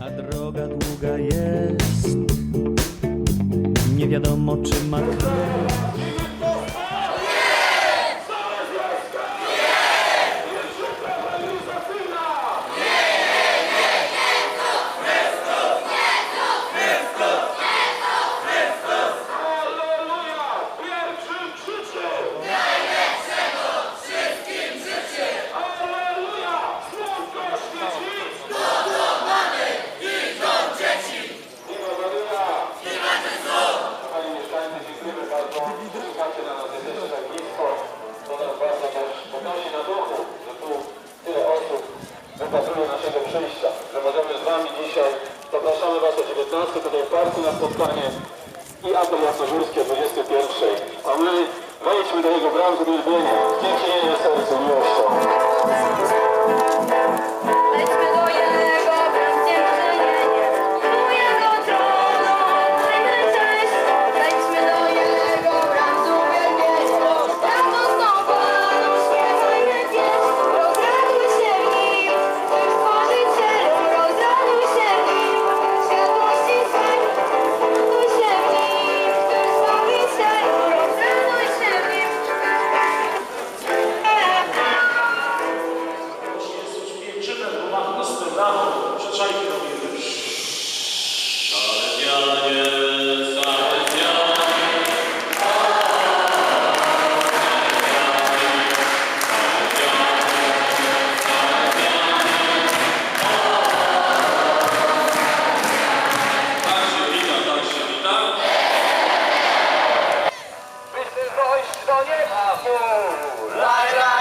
a droga długa jest. Nie wiadomo, czy ma kres. Oye, bajo uh, la, la.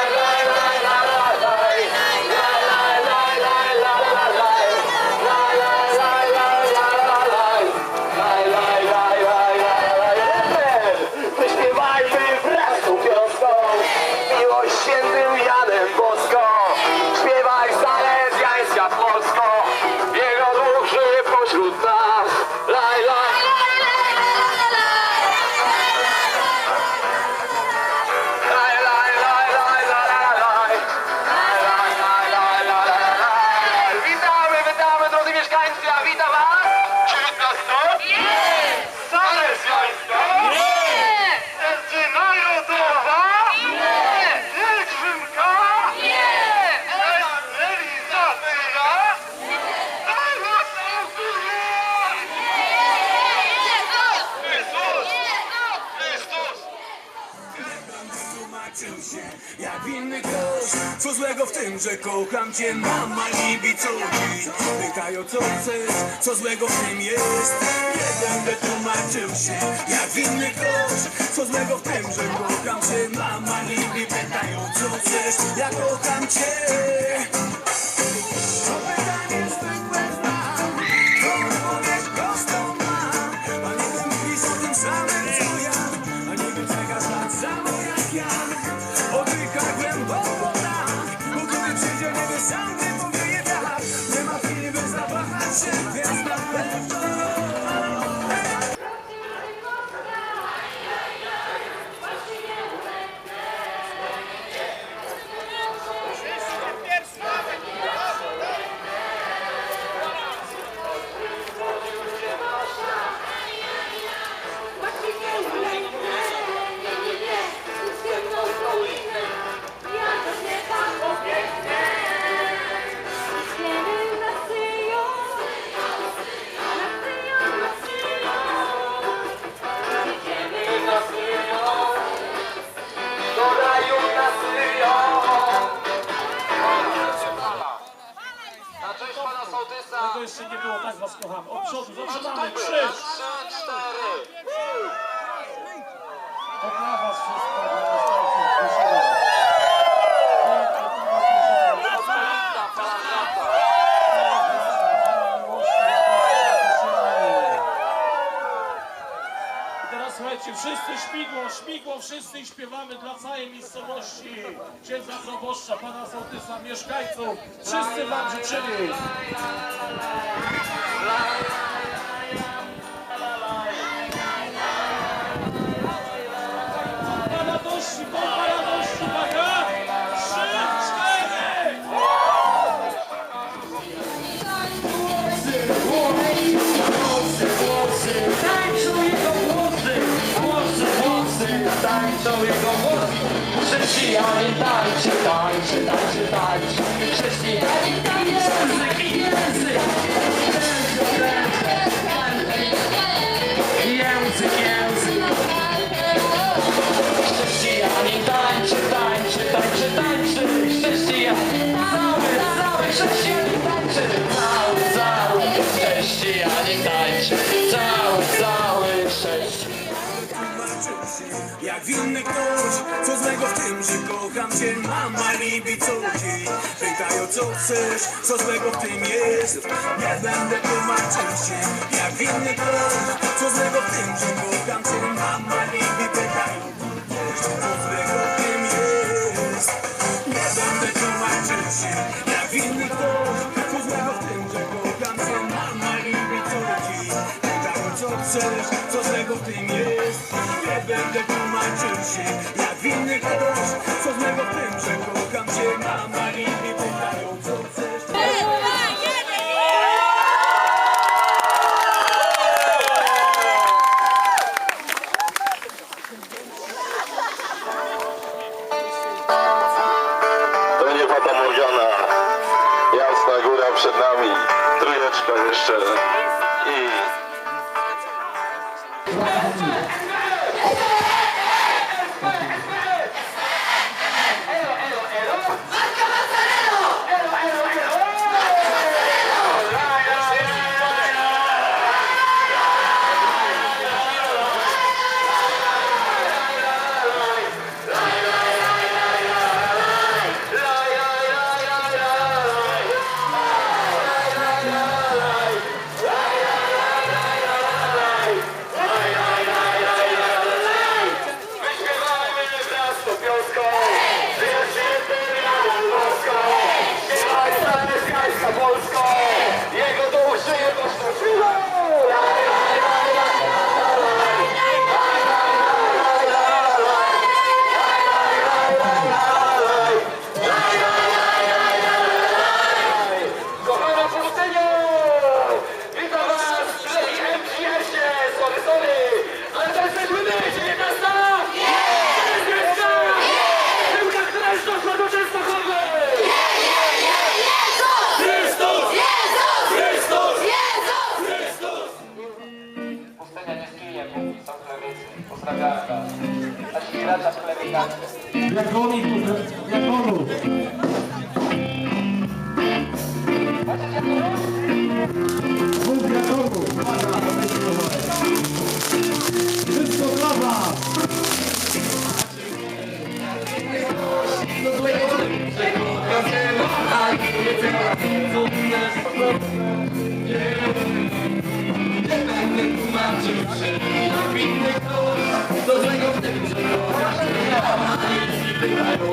Jak inny ktoś, co złego w tym, że kocham cię Mama libi co dziś. Pytają co chcesz, co złego w tym jest. Nie będę tłumaczył się. Jak inny ktoś, co złego w tym, że kocham cię Mama libi. Pytają co chcesz Ja kocham cię. to jeszcze nie było, tak was kochamy. Od przodu, zaczynamy, krzyż! To dla was Wszyscy śmigło, śmigło wszyscy śpiewamy dla całej miejscowości księdza proboszcza, pana sołtysa, mieszkańców. Wszyscy wam życzymy. Chrześcijanin tańczy, tańczy, tańczy, tańczy. Chrześcijanin tańczy, język. Język, Jak winny ktoś, co złego w tym, że kocham cię Mama lubi co ci? Pytają co chcesz, co złego w tym jest? Nie będę tłumaczył się Jak winny ktoś, co złego w tym, że kocham cię Mama lubi pytają co złego w tym jest? Nie będę tłumaczył się Jak winny ktoś, co złego w tym, że kocham cię Mama lubi co ci? Pytają co chcesz, co złego w tym jest będę tłumaczył się Jak winny ktoś, co złego w tym, że kocham cię Mama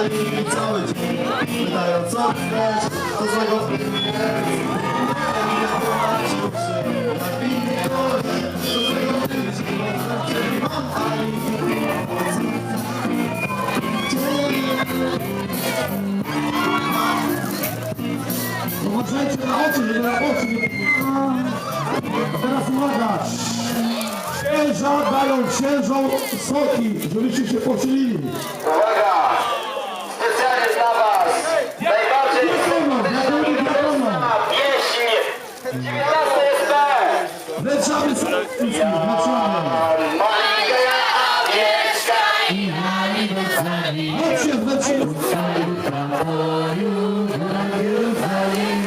Alibi cały dzień Pytają co chcesz, co złego w tym jest Nie tłumaczył się Jak winny ktoś, co złego w tym, kocham cię Mam alibi Uważajcie na oczy, żeby na oczy nie Teraz uwaga! Księża dają księżom soki, żebyście się poczylili. Наша представительница национальная. Вообще значит. Иерусалим.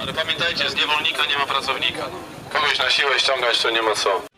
Ale pamiętajcie, z niewolnika nie ma pracownika. No. Kogoś na siłę ściągać to nie ma co.